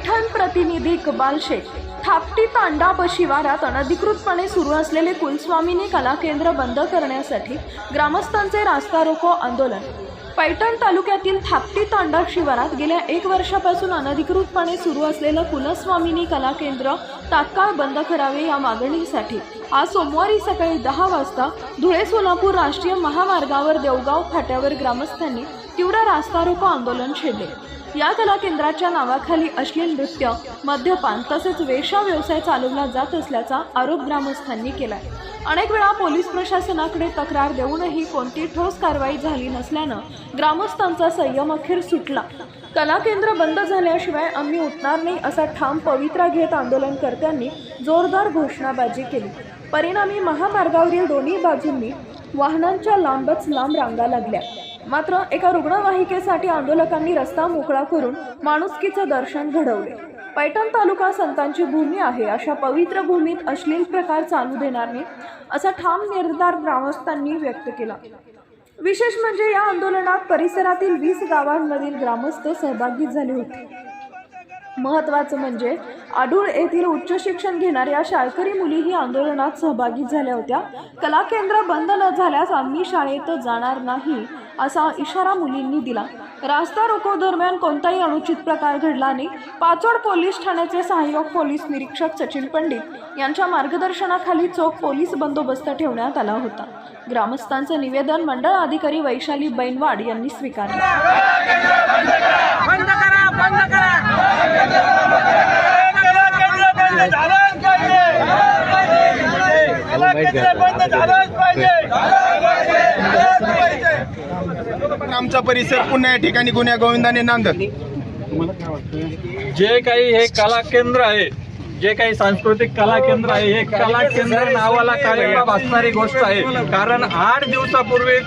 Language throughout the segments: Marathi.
पैठण प्रतिनिधी इकबाल शेख. थापटी तांडा शिवारात अनधिकृतपणे सुरू असलेले कुलस्वामिनी कला केंद्र बंद करण्यासाठी ग्रामस्थांचे रास्ता रोको आंदोलन. पैठण तालुक्यातील थापटी तांडा शिवारात गेल्या एक वर्षापासून अनधिकृतपणे सुरू असलेलं कुलस्वामिनी कला केंद्र तात्काळ बंद करावे या मागणीसाठी आज सोमवारी सकाळी दहा वाजता धुळे सोलापूर राष्ट्रीय महामार्गावर देवगाव फाट्यावर ग्रामस्थांनी तीव्र रास्ता रोको आंदोलन छेडले. या कला केंद्राच्या नावाखाली अश्लील नृत्य मद्यपान तसेच वेशा व्यवसाय चालवला जात असल्याचा आरोप ग्रामस्थांनी केलाय. अनेक वेळा पोलीस प्रशासनाकडे तक्रार देऊनही कोणती ठोस कारवाई झाली नसल्यानं ग्रामस्थांचा संयम अखेर सुटला. कला केंद्र बंद झाल्याशिवाय आम्ही उठणार नाही असा ठाम पवित्रा घेत आंदोलनकर्त्यांनी जोरदार घोषणाबाजी केली. परिणामी महामार्गावरील दोन्ही बाजूंनी वाहनांच्या लांबच लांब रांगा लागल्या. मात्र एका रुग्णवाहिकेसाठी आंदोलकांनी रस्ता मोकळा करून माणुसकीचं दर्शन घडवले. पैठण तालुका संतांची भूमी आहे अशा पवित्र भूमीत अश्लील प्रकार चालू देणार नाही असा ठाम निर्धार ग्रामस्थांनी व्यक्त केला. विशेष म्हणजे या आंदोलनात परिसरातील वीस गावांमधील ग्रामस्थ सहभागी झाले होते. महत्त्वाचं म्हणजे आडूळ येथील उच्च शिक्षण घेणाऱ्या शाळकरी मुलीही आंदोलनात सहभागी झाल्या होत्या. कला केंद्र बंद न झाल्यास आम्ही शाळेत जाणार नाही असा इशारा मुलींनी दिला. रास्ता रोको दरम्यान कोणताही अनुचित प्रकार घडला नाही. पाचोड पोलीस ठाण्याचे सहाय्यक पोलीस निरीक्षक सचिन पंडित यांच्या मार्गदर्शनाखाली चोख पोलीस बंदोबस्त ठेवण्यात आला होता. ग्रामस्थांचं निवेदन मंडळ अधिकारी वैशाली बैनवाड यांनी स्वीकारलं बंद करा बंद करा बंद झालंच पाहिजे बंद झालंच पाहिजे आमचा परिसर पुन्हा या ठिकाणी गुन्ह्या गोविंदाने नांदत जे काही हे कला केंद्र आहे जे काही सांस्कृतिक कला केंद्र आहे हे कला केंद्र नावाला कार्यक्रम असणारी गोष्ट आहे. कारण आठ दिवसापूर्वी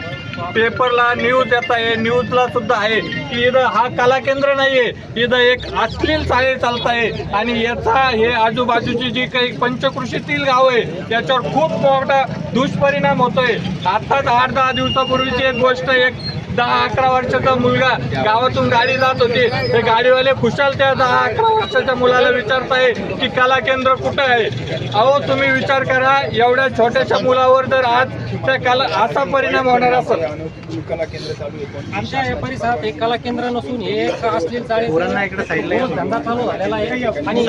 पेपरला न्यूज येत आहे न्यूजला सुद्धा आहे. की इथं हा कला केंद्र आहे इथं एक अश्लील चाळी चालत आहे. आणि याचा हे आजूबाजूची जी काही पंचकृषीतील गाव आहे त्याच्यावर खूप मोठा दुष्परिणाम होतोय. आताच आठ दहा दिवसापूर्वीची एक गोष्ट एक दहा अकरा वर्षाचा मुलगा गावातून गाडी जात होती. ते गाडीवाले खुशाल त्या दहा अकरा वर्षाच्या मुलाला विचारताय की कला केंद्र कुठं आहे? अहो तुम्ही विचार करा एवढ्या छोट्याशा मुलावर जर आज त्या कला असा परिणाम होणार असेल. आहे आमच्या या परिसरात एक कला केंद्र नसून हे चाळी धंदा चालू झालेला आहे. आणि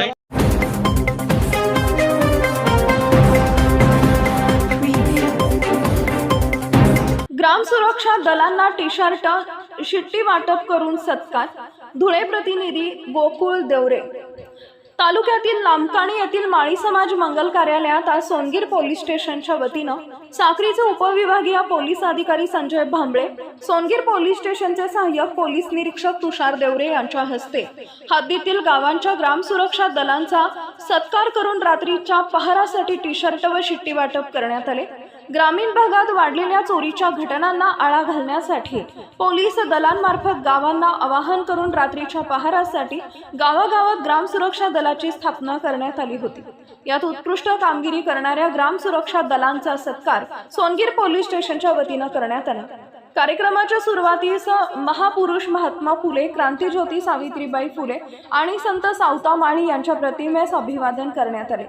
ग्राम सुरक्षा दलांना टी शर्ट शिट्टी वाटप करून सत्कार धुळे प्रतिनिधी गोकुळ देवरे. तालुक्यातील लामकाणी येथील माळी समाज मंगल कार्यालयात आज सोनगीर पोलीस स्टेशनच्या वतीनं साक्रीचे उपविभागीय पोलीस अधिकारी संजय भांबळे सोनगीर पोलीस स्टेशनचे सहाय्यक पोलीस निरीक्षक तुषार देवरे यांच्या हस्ते हद्दीतील गावांच्या ग्राम सुरक्षा दलांचा सत्कार करून रात्रीच्या पहारासाठी टी शर्ट व शिट्टी वाटप करण्यात आले. ग्रामीण भागात वाढलेल्या चोरीच्या घटनांना आळा घालण्यासाठी पोलीस दलांमार्फत गावांना आवाहन करून रात्रीच्या पहारासाठी गावागावात ग्राम सुरक्षा दलाची स्थापना करण्यात आली होती. यात उत्कृष्ट कामगिरी करणाऱ्या ग्राम सुरक्षा दलांचा सत्कार सोनगीर पोलीस स्टेशनच्या वतीनं करण्यात आला. कार्यक्रमाच्या सुरुवातीस महापुरुष महात्मा फुले क्रांतीज्योती सावित्रीबाई फुले आणि संत सावता माळी यांच्या प्रतिमेस अभिवादन करण्यात आले.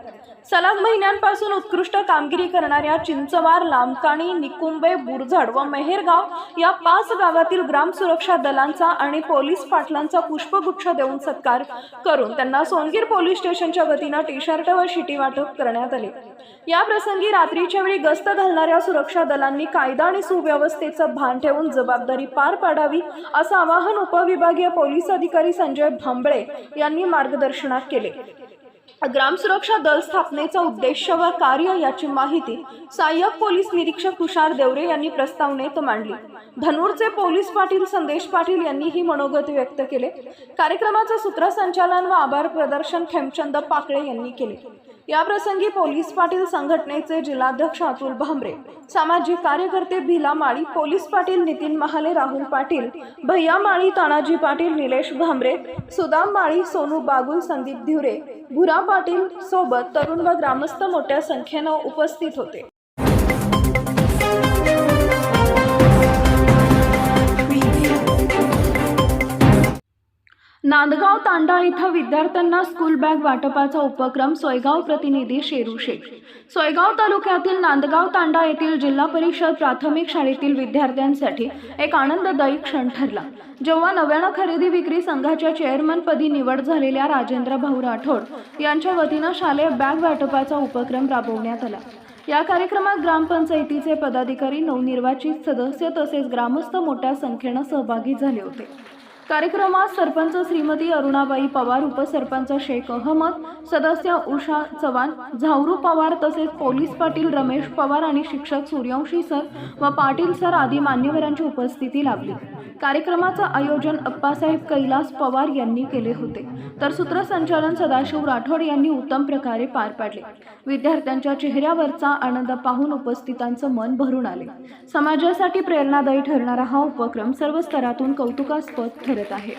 सलग महिन्यांपासून उत्कृष्ट कामगिरी करणाऱ्या चिंचवार लांबकाणी निकुंबे बुरझड व मेहेरगाव या पाच गावातील ग्राम सुरक्षा दलांचा आणि पोलीस पाटलांचा पुष्पगुच्छ देऊन सत्कार करून त्यांना सोनगीर पोलीस स्टेशनच्या वतीनं टी शर्ट व शिटी वाटप करण्यात आले. या प्रसंगी रात्रीच्या वेळी गस्त घालणाऱ्या सुरक्षा दलांनी कायदा आणि सुव्यवस्थेचं भान ठेवून जबाबदारी पार पाडावी असं आवाहन उपविभागीय पोलीस अधिकारी संजय भांबळे यांनी मार्गदर्शनात केले. ग्राम सुरक्षा दल स्थापनेचा उद्देश व कार्य याची माहिती सहाय्यक पोलीस निरीक्षक तुषार देवरे यांनी प्रस्तावनेत मांडली. धनूरचे पोलीस पाटील संदेश पाटील यांनी ही मनोगत व्यक्त केले. कार्यक्रमाचं सूत्रसंचालन व आभार प्रदर्शन खेमचंद पाकळे यांनी केले. याप्रसंगी पोलीस पाटील संघटनेचे जिल्हाध्यक्ष अतुल भांबरे सामाजिक कार्यकर्ते भिला माळी पोलीस पाटील नितीन महाले राहुल पाटील भैया माळी तानाजी पाटील निलेश भांबरे सुदाम माळी सोनू बागुल संदीप धिवरे भुरा पाटील सोबत तरुण व ग्रामस्थ मोठ्या संख्येनं उपस्थित होते. नांदगाव तांडा इथं विद्यार्थ्यांना स्कूल बॅग वाटपाचा उपक्रम सोयगाव प्रतिनिधी शेरू शेख. सोयगाव तालुक्यातील नांदगाव तांडा येथील जिल्हा परिषद प्राथमिक शाळेतील विद्यार्थ्यांसाठी एक आनंददायी क्षण ठरला. जेव्हा नव्यानं खरेदी विक्री संघाच्या चेअरमनपदी निवड झालेल्या राजेंद्र भाऊ राठोड यांच्या वतीनं शालेय बॅग वाटपाचा उपक्रम राबवण्यात आला. या कार्यक्रमात ग्रामपंचायतीचे पदाधिकारी नवनिर्वाचित सदस्य तसेच ग्रामस्थ मोठ्या संख्येनं सहभागी झाले होते. कार्यक्रमात सरपंच श्रीमती अरुणाबाई पवार उपसरपंच शेख अहमद सदस्य उषा चव्हाण झावरू पवार तसेच पोलीस पाटील रमेश पवार आणि शिक्षक सूर्यवंशी सर व पाटील सर आदी मान्यवरांची उपस्थिती लाभली. कार्यक्रमाचं आयोजन अप्पासाहेब कैलास पवार यांनी केले होते. तर सूत्रसंचालन सदाशिव राठोड यांनी उत्तम प्रकारे पार पाडले. विद्यार्थ्यांच्या चेहऱ्यावरचा आनंद पाहून उपस्थितांचं मन भरून आले. समाजासाठी प्रेरणादायी ठरणारा हा उपक्रम सर्व स्तरातून कौतुकास्पद ठरत आहे.